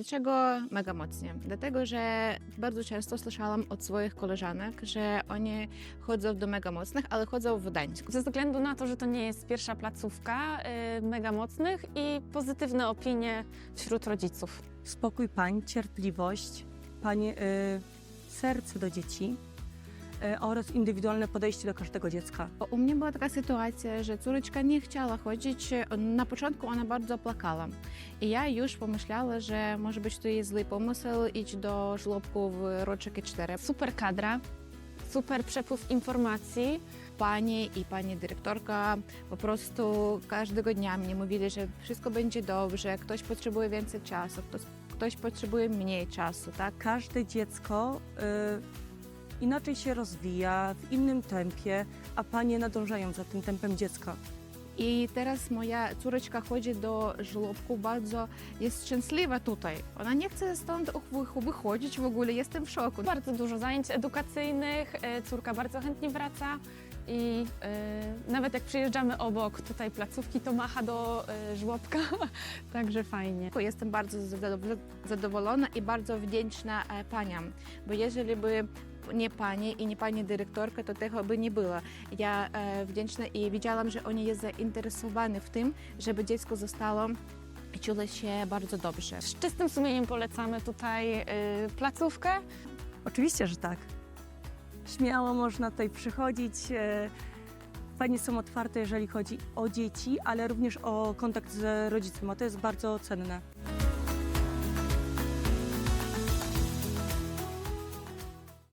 Dlaczego mega mocnie? Dlatego, że bardzo często słyszałam od swoich koleżanek, że oni chodzą do mega mocnych, ale chodzą w Gdańsku. Ze względu na to, że to nie jest pierwsza placówka y, mega mocnych i pozytywne opinie wśród rodziców. spokój pań, cierpliwość, pań, y, serce do dzieci oraz indywidualne podejście do każdego dziecka. Bo U mnie była taka sytuacja, że córeczka nie chciała chodzić. Na początku ona bardzo płakała. I ja już pomyślała, że może być to jej zły pomysł iść do żłobku w roczeki 4. Super kadra, super przepływ informacji. Pani i pani dyrektorka po prostu każdego dnia mnie mówili, że wszystko będzie dobrze, ktoś potrzebuje więcej czasu, ktoś, ktoś potrzebuje mniej czasu, tak? Każde dziecko y, inaczej się rozwija, w innym tempie, a panie nadążają za tym tempem dziecka. I teraz moja córeczka chodzi do żłobku, bardzo jest szczęśliwa tutaj. Ona nie chce stąd wy- wychodzić w ogóle, jestem w szoku. Bardzo dużo zajęć edukacyjnych, y, córka bardzo chętnie wraca i y, nawet jak przyjeżdżamy obok tutaj placówki, to macha do y, żłobka, także fajnie. Jestem bardzo zadow- zadowolona i bardzo wdzięczna e, paniom, bo jeżeli by nie pani i nie pani dyrektorka, to tego by nie było. Ja e, wdzięczna i widziałam, że oni jest zainteresowani w tym, żeby dziecko zostało i czuło się bardzo dobrze. Z czystym sumieniem polecamy tutaj y, placówkę. Oczywiście, że tak. Śmiało można tutaj przychodzić. e, Panie są otwarte, jeżeli chodzi o dzieci, ale również o kontakt z rodzicem, a to jest bardzo cenne.